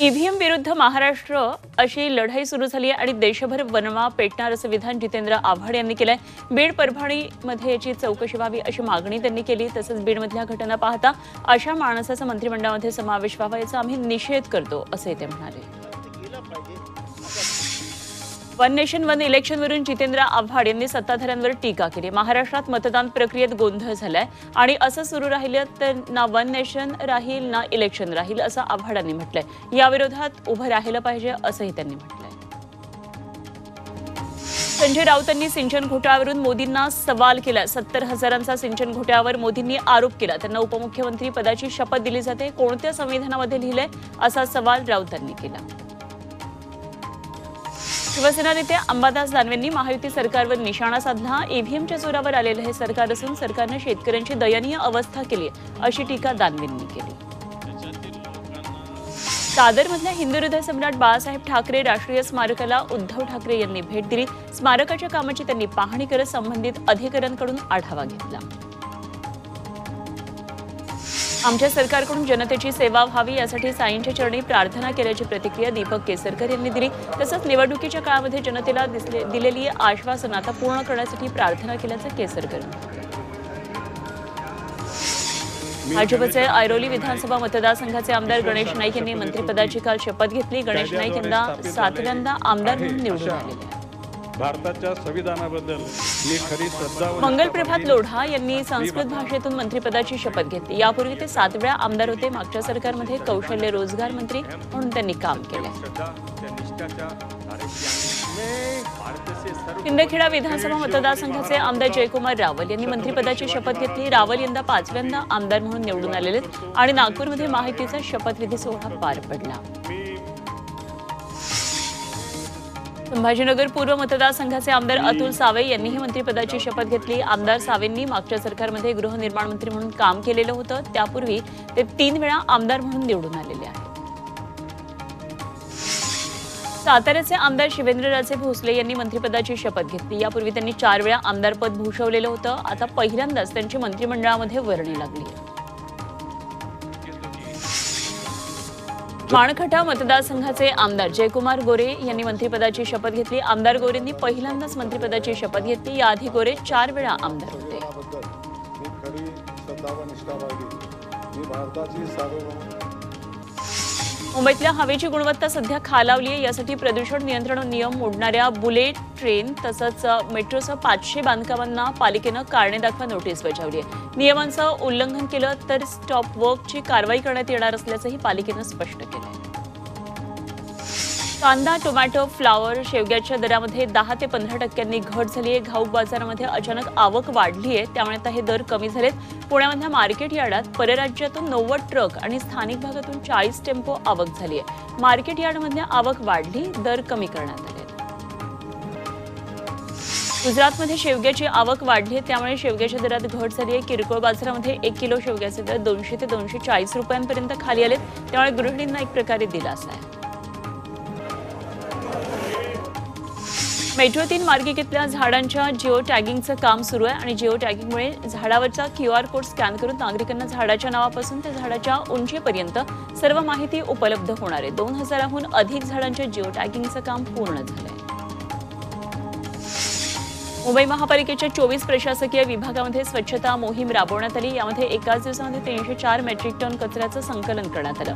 EVM विरुद्ध महाराष्ट्र अशी लढाई सुरू झाली आहे आणि देशभर वनवा पेटणार असं विधान जितेंद्र आव्हाड यांनी केलंय. बीड परभणीमध्ये याची चौकशी व्हावी अशी मागणी त्यांनी केली तसंच बीडमधल्या घटना पाहता अशा माणसाचा मंत्रिमंडळामध्ये समावेश व्हावा याचा आम्ही निषेध करतो असंही ते म्हणाले. वन नेशन वन इलेक्शनवरून जितेंद्र आव्हाड यांनी सत्ताधाऱ्यांवर टीका केली. महाराष्ट्रात मतदान प्रक्रियेत गोंधळ झालाय आणि असं सुरू राहिलं तर ना वन नेशन राहील ना इलेक्शन राहील असं आव्हाडांनी म्हटलंय. याविरोधात उभं राहिलं पाहिजे असंही त्यांनी म्हटलंय. संजय राऊतांनी सिंचन घोटाळ्यावरून मोदींना सवाल केला. सत्तर हजारांचा सिंचन घोटाळ्यावर मोदींनी आरोप केला. त्यांना उपमुख्यमंत्री पदाची शपथ दिली जाते. कोणत्या संविधानामध्ये लिहिलंय असा सवाल राऊतांनी केला. शिवसेना नेते अंबादास दानवेंनी महायुती सरकारवर निशाणा साधला. ईव्हीएमच्या जोरावर आलेलं हे सरकार असून सरकारनं शेतकऱ्यांची दयनीय अवस्था केली अशी टीका दानवेंनी केली. दादरमधल्या हिंदू हृदय सम्राट बाळासाहेब ठाकरे राष्ट्रीय स्मारकाला उद्धव ठाकरे यांनी भेट दिली. स्मारकाच्या कामाची त्यांनी पाहणी करत संबंधित अधिकाऱ्यांकडून आढावा घेतला. आमच्या सरकारकडून जनतेची सेवा व्हावी यासाठी साईंच्या चरणी प्रार्थना केल्याची प्रतिक्रिया दीपक केसरकर यांनी दिली. तसंच निवडणुकीच्या काळामध्ये जनतेला दिलेली आश्वासनं आता पूर्ण करण्यासाठी प्रार्थना केल्याचं केसरकर. भाजपचे ऐरोली विधानसभा मतदारसंघाचे आमदार गणेश नाईक यांनी मंत्रिपदाची काल शपथ घेतली. गणेश नाईक यांना सातव्यांदा आमदार म्हणून निवडून आलेले आहेत. भारताच्या संविधानाबद्दल मी खरी श्रद्धा मंगल प्रभात लोढा यांनी संस्कृत भाषेतून मंत्रिपदाची शपथ घेतली. यापूर्वी ते सात वेळा आमदार होते. मागच्या सरकारमध्ये कौशल्य रोजगार मंत्री म्हणून त्यांनी काम केले. शिंदखेडा विधानसभा मतदारसंघाचे आमदार जयकुमार रावल यांनी मंत्रिपदाची शपथ घेतली. रावल यंदा पाचव्यांदा आमदार म्हणून निवडून आलेले आहेत आणि नागपूरमध्ये माहितीचा शपथविधी सोहळा पार पडला. संभाजीनगर पूर्व मतदारसंघाचे आमदार अतुल सावे यांनीही मंत्रिपदाची शपथ घेतली. आमदार सावेंनी मागच्या सरकारमध्ये गृहनिर्माण मंत्री म्हणून काम केलेलं होतं. त्यापूर्वी ते तीन वेळा आमदार म्हणून निवडून आलेले आहेत. साताऱ्याचे आमदार शिवेंद्रराजे भोसले यांनी मंत्रिपदाची शपथ घेतली. यापूर्वी त्यांनी चार वेळा आमदारपद भूषवलेलं होतं. आता पहिल्यांदाच त्यांची मंत्रिमंडळामध्ये वर्णी लागली माणखटा मतदारसंघाचे आमदार जयकुमार गोरे यांनी मंत्रिपदाची शपथ घेतली. आमदार गोरेंनी पहिल्यांदाच मंत्रिपदाची शपथ घेतली. याआधी गोरे चार वेळा आमदार होते. मुंबईतल्या हवेची गुणवत्ता सध्या खालावली आहे यासाठी प्रदूषण नियंत्रण नियम मोडणाऱ्या बुलेट ट्रेन तसंच अ, मेट्रोसह पाचशे बांधकामांना पालिकेनं कारणे दाखवा नोटीस बजावली आहे. नियमांचं उल्लंघन केलं तर स्टॉप वर्कची कारवाई करण्यात येणार असल्याचंही पालिकेनं स्पष्ट केलं आहे कांदा टोमॅटो फ्लावर शेवग्याच्या दरामध्ये दहा ते पंधरा टक्क्यांनी घट झाली आहे. घाऊक बाजारामध्ये अचानक आवक वाढली आहे. त्यामुळे आता हे दर कमी झालेत. पुण्यामधल्या मार्केट यार्डात परराज्यातून नव्वद ट्रक आणि स्थानिक भागातून चाळीस टेम्पो आवक झाली आहे. मार्केट यार्डमधल्या आवक वाढली दर कमी करण्यात आले. गुजरातमध्ये शेवग्याची आवक वाढली आहे त्यामुळे शेवग्याच्या दरात घट झाली आहे. किरकोळ बाजारामध्ये एक किलो शेवग्याचे दर दोनशे ते दोनशे चाळीस रुपयांपर्यंत खाली आलेत. त्यामुळे गृहिणींना एक प्रकारे दिलासा आहे. मेट्रो तीन मार्गिकेतल्या झाडांच्या जिओ टॅगिंगचं काम सुरू आहे आणि जिओ टॅगिंगमुळे झाडावरचा क्यू आर कोड स्कॅन करून नागरिकांना झाडाच्या नावापासून ते झाडाच्या उंचीपर्यंत सर्व माहिती उपलब्ध होणार आहे. दोन हजाराहून अधिक झाडांच्या जिओ टॅगिंगचं काम पूर्ण झालंय. मुंबई महापालिकेच्या चोवीस प्रशासकीय विभागामध्ये स्वच्छता मोहीम राबवण्यात आली. यामध्ये एकाच दिवसामध्ये तीनशे चार मेट्रिक टन कचऱ्याचं संकलन करण्यात आलं.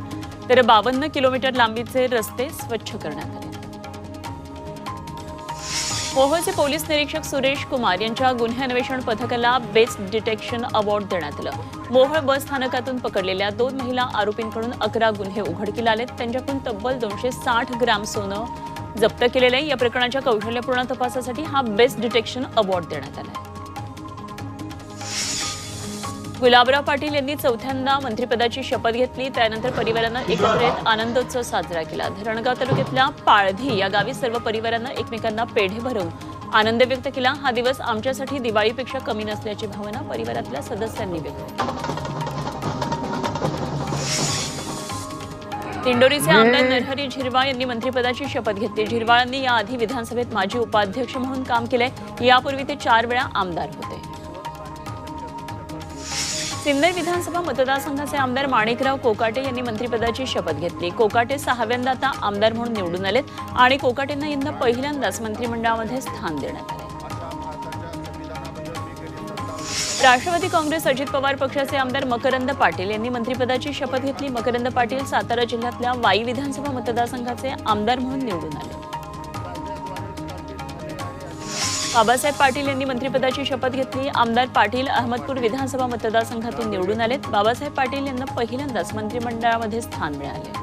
तर बावन्न किलोमीटर लांबीचे रस्ते स्वच्छ करण्यात आले. मोहोळचे पोलीस निरीक्षक सुरेश कुमार यांच्या गुन्हे अन्वेषण पथकाला बेस्ट डिटेक्शन अवॉर्ड देण्यात आलं. मोहोळ बस स्थानकातून पकडलेल्या दोन महिला आरोपींकडून अकरा गुन्हे उघडकीला आलेत. त्यांच्याकडून तब्बल दोनशे साठ ग्रॅम सोनं जप्त केलेलं आहे. या प्रकरणाच्या कौशल्यपूर्ण तपासासाठी हा बेस्ट डिटेक्शन अवॉर्ड देण्यात आला गुलाबराव पाटील यांनी चौथ्यांदा मंत्रिपदाची शपथ घेतली. त्यानंतर परिवारानं एकत्र येत आनंदोत्सव साजरा केला. धरणगाव तालुक्यातल्या पाळधी या गावी सर्व परिवारानं एकमेकांना पेढे भरवून आनंद व्यक्त केला. हा दिवस आमच्यासाठी दिवाळीपेक्षा कमी नसल्याची भावना परिवारातल्या सदस्यांनी व्यक्त केली. दिंडोरीचे आमदार नरहरी झिरवाळ यांनी मंत्रिपदाची शपथ घेतली. झिरवाळांनी याआधी विधानसभेत माजी उपाध्यक्ष म्हणून काम केलंय. यापूर्वी ते चार वेळा आमदार होते. सिन्नर विधानसभा मतदारसंघाचे आमदार माणिकराव कोकाटे यांनी मंत्रिपदाची शपथ घेतली. कोकाटे सहाव्यांदा आता आमदार म्हणून निवडून आलेत आणि कोकाटेंना यंदा पहिल्यांदाच मंत्रिमंडळामध्ये स्थान देण्यात आले. राष्ट्रवादी काँग्रेस अजित पवार पक्षाचे आमदार मकरंद पाटील यांनी मंत्रिपदाची शपथ घेतली. मकरंद पाटील सातारा जिल्ह्यातल्या वाई विधानसभा मतदारसंघाचे आमदार म्हणून निवडून आले. बाबासाहेब पाटील यांनी मंत्रिपदाची शपथ घेतली. आमदार पाटील अहमदपूर विधानसभा मतदारसंघातून निवडून आलेत. बाबासाहेब पाटील यांना पहिल्यांदाच मंत्रिमंडळामध्ये स्थान मिळाले.